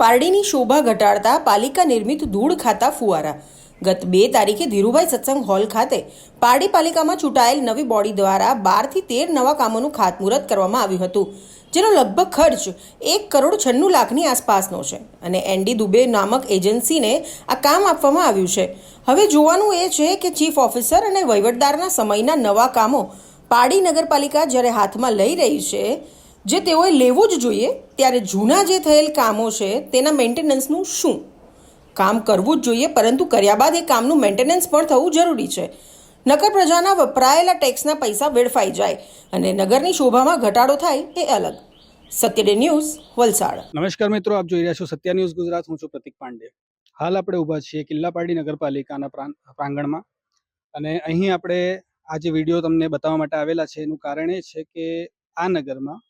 પારડીની શોભા ઘટાડતા પાલિકા નિર્મિત ધૂળ ખાતા ફુવારા. ગત બે તારીખે ધીરુભાઈ સત્સંગ હોલ ખાતે પારડી પાલિકામાં ચૂંટાયેલ નવી બોડી દ્વારા બારથી તેર નવા કામોનું ખાતમુહૂર્ત કરવામાં આવ્યું હતું, જેનો લગભગ ખર્ચ એક કરોડ છન્નું લાખની આસપાસનો છે અને એનડી દુબે નામક એજન્સીને આ કામ આપવામાં આવ્યું છે. હવે જોવાનું એ છે કે ચીફ ઓફિસર અને વહીવટદારના સમયના નવા કામો પારડી નગરપાલિકા જ્યારે હાથમાં લઈ રહી છે જે તેઓએ લેવું જ જોઈએ ત્યારે જૂના જે થયેલ કામો છે તેના મેન્ટેનન્સનું શું? કામ કરવું જ જોઈએ, પરંતુ કર્યા બાદ એ કામનું મેન્ટેનન્સ પણ થવું જરૂરી છે. નગર પ્રજાના વપરાયેલા ટેક્સના પૈસા વેડફાઈ જાય અને નગરની શોભામાં ઘટાડો થાય એ અલગ. સત્યડે ન્યૂઝ, વલસાડ. નમસ્કાર મિત્રો, આપ જોઈ રહ્યા છો સત્ય ન્યૂઝ ગુજરાત. હું છું પ્રતિક પાંડે. હાલ આપણે ઊભા છીએ કિલ્લાપાડી નગરપાલિકાના પ્રાંગણમાં. અને અહીં આપણે આ જે વીડિયો તમને બતાવવા માટે આવેલા છે, એનું કારણ એ છે કે આ નગરમાં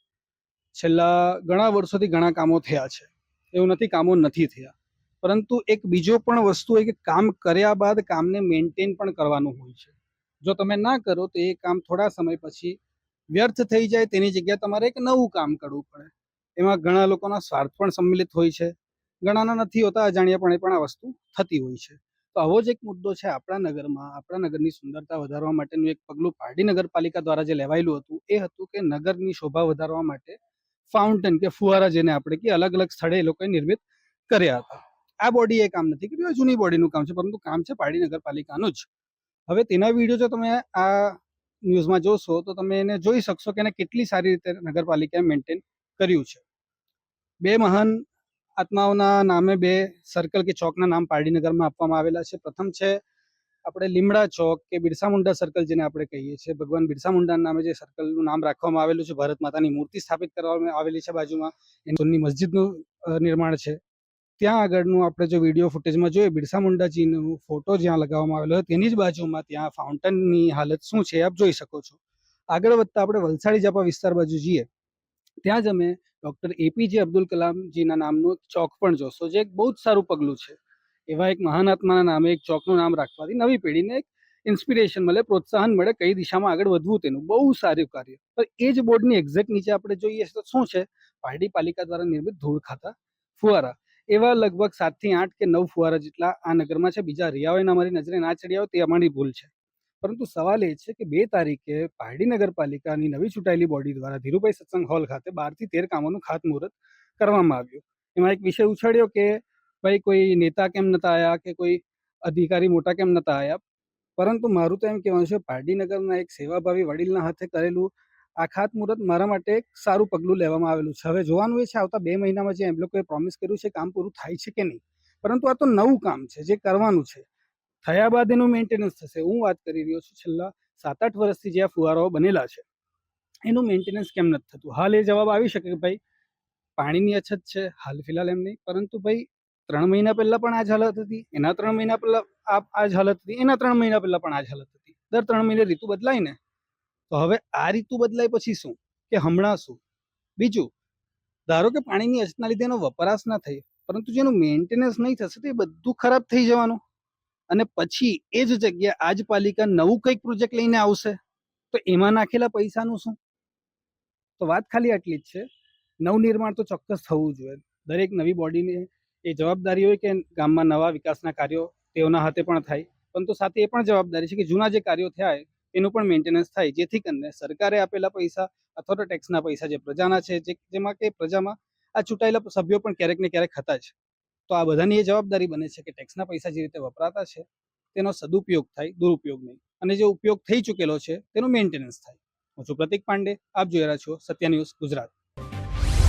છેલ્લા ઘણા વર્ષોથી ઘણા કામો થયા છે. એવું નથી, કામો નથી થયા. પરંતુ એક બીજો પણ વસ્તુ એ કે કામ કર્યા બાદ કામને મેન્ટેન પણ કરવાનું હોય છે. જો તમે ના કરો તો એ કામ થોડા સમય પછી વ્યર્થ થઈ જાય, તેની જગ્યાએ તમારે એક નવું કામ કરવું પડે. એમાં ઘણા લોકોના સ્વાર્થ પણ સંમિલિત હોય છે. ઘણાના નથી હોતા અજાણ્યા પણ પણ આ વસ્તુ થતી હોય છે. તો આવો જ એક મુદ્દો છે આપણા નગરમાં. આપણા નગરની સુંદરતા વધારવા માટેનું એક પગલું પારડી નગરપાલિકા દ્વારા જે લેવાયેલું હતું, એ હતું કે નગરની શોભા વધારવા માટે ફાઉન્ટેન કે ફુવારા જેને આપણે કે અલગ અલગ સ્થળે એ લોકોએ નિર્મિત કર્યા હતા. આ બોડી એ કામ નથી કર્યું જૂની બોડીનું કામ છે, પરંતુ કામ છે પાડી નગરપાલિકાનું જ. હવે તેના વીડિયો જો તમે આ ન્યૂઝમાં જોશો, તો તમે એને જોઈ શકશો કે એને કેટલી સારી રીતે નગરપાલિકાએ મેન્ટેન કર્યું છે. બે મહાન આત્માઓના નામે બે સર્કલ કે ચોકના નામ પારડીનગરમાં આપવામાં આવેલા છે. પ્રથમ છે આપણે લીમડા ચોક કે બિરસા મુંડા સર્કલ જેને આપણે કહીએ છીએ, ભગવાન બિરસા મુંડાના નામે જે સર્કલનું નામ રાખવામાં આવેલું છે, ભારત માતાની મૂર્તિ સ્થાપિત કરવામાં આવેલી છે બાજુમાં, એની મસ્જિદનું નિર્માણ છે. ત્યાં આગળનું આપણે જો વીડિયો ફૂટેજમાં જોઈએ, બિરસા મુંડાજીનો ફોટો જ્યાં લગાવવામાં આવેલો હોય તેની જ બાજુમાં ત્યાં ફાઉન્ટનની હાલત શું છે, આપ જોઈ શકો છો. આગળ વધતા આપણે વલસાડી જાપા વિસ્તાર બાજુ જઈએ, ત્યાં જ અમે ડૉક્ટર એપીજે અબ્દુલ કલામજીના નામનું ચોક પણ જોશો, જે એક બહુ જ સારું પગલું છે. એવા એક મહાન આત્માના નામે એક ચોકનું નામ રાખવાથી નવી પેઢીને એક ઇન્સ્પિરેશન મળે, પ્રોત્સાહન મળે, કઈ દિશામાં આગળ વધવું તેનું. બહુ સારું કાર્ય. પણ એ જ બોર્ડની એક્ઝેક્ટ નીચે આપણે જોઈએ તો શું છે? પારડી પાલિકા દ્વારા નિર્મિત ધૂળ ખાતા ફુવારા. એવા લગભગ સાતથી આઠ કે નવ ફુવારા જેટલા આ નગરમાં છે. બીજા રહ્યા હોય ને અમારી નજરે ના ચડ્યા હોય તે અમારી ભૂલ છે. પરંતુ સવાલ એ છે કે બે તારીખે પારડી નગરપાલિકાની નવી ચૂંટાયેલી બોડી દ્વારા ધીરુભાઈ સત્સંગ હોલ ખાતે બારથી તેર કામોનું ખાતમુહૂર્ત કરવામાં આવ્યું. એમાં એક વિષય ઉછાળ્યો કે ભાઈ, કોઈ નેતા કેમ નતા આવ્યા કે કોઈ અધિકારી મોટા કેમ નતા આવ્યા પરંતુ મારું તો એમ કહેવાનું છે, પારડીનગરના એક સેવાભાવી વડીલના હાથે કરેલું આ ખાતમુહૂર્ત મારા માટે એક સારું પગલું લેવામાં આવેલું છે. હવે જોવાનું એ છે, આવતા બે મહિનામાં જે એમ લોકોએ પ્રોમિસ કર્યું છે કામ પૂરું થાય છે કે નહીં? પરંતુ આ તો નવું કામ છે, જે કરવાનું છે. થયા બાદ એનું મેન્ટેનન્સ થશે. હું વાત કરી રહ્યો છું, છેલ્લા સાત આઠ વર્ષથી જે આ ફુવારાઓ બનેલા છે, એનું મેન્ટેનન્સ કેમ નથી થતું? હાલ એ જવાબ આવી શકે કે ભાઈ, પાણીની અછત છે, હાલ ફિલહાલ એમ નહીં. પરંતુ ભાઈ ત્રણ મહિના પહેલા પણ આ જ હાલત હતી, એના ત્રણ મહિના પહેલા આ જ હાલત હતી, એના ત્રણ મહિના પહેલા પણ આ જ હાલત હતી. દર ત્રણ મહિને ઋતુ બદલાય ને? તો હવે આ ઋતુ બદલાય પછી શું? કે હમણાં શું? બીજું, ધારો કે પાણીની અછતના લીધે એનો વપરાશ ના થઈ, પરંતુ જેનું મેન્ટેનન્સ નહીં થશે તો બધું ખરાબ થઈ જવાનું. અને પછી એ જ જગ્યાએ આજ પાલિકા નવું કંઈક પ્રોજેક્ટ લઈને આવશે, તો એમાં નાખેલા પૈસાનું શું? તો વાત ખાલી આટલી જ છે. નવનિર્માણ તો ચોક્કસ થવું જોઈએ. દરેક નવી બોડીને એ જવાબદારી હોય કે ગામમાં નવા વિકાસના કાર્યો તેઓના હાથે પણ થાય, પરંતુ સાથે એ પણ જવાબદારી છે કે જૂના જે કાર્યો થયા એનું પણ મેન્ટેનન્સ થાય, જેથી કરીને સરકારે આપેલા પૈસા અથવા તો ટેક્સના પૈસા જે પ્રજાના છે જેમાં કે પ્રજામાં આ ચૂંટાયેલા સભ્યો પણ ક્યારેક ને ક્યારેક હતા જ. તો આ બધાની એ જવાબદારી બને છે કે ટેક્સના પૈસા જે રીતે વપરાતા છે, તેનો સદુપયોગ થાય, દુરુપયોગ નહીં. અને જે ઉપયોગ થઈ ચૂકેલો છે, તેનું મેન્ટેનન્સ થાય. હું છું પ્રતિક પાંડે, આપ જોઈ રહ્યા છો સત્ય ન્યૂઝ ગુજરાત.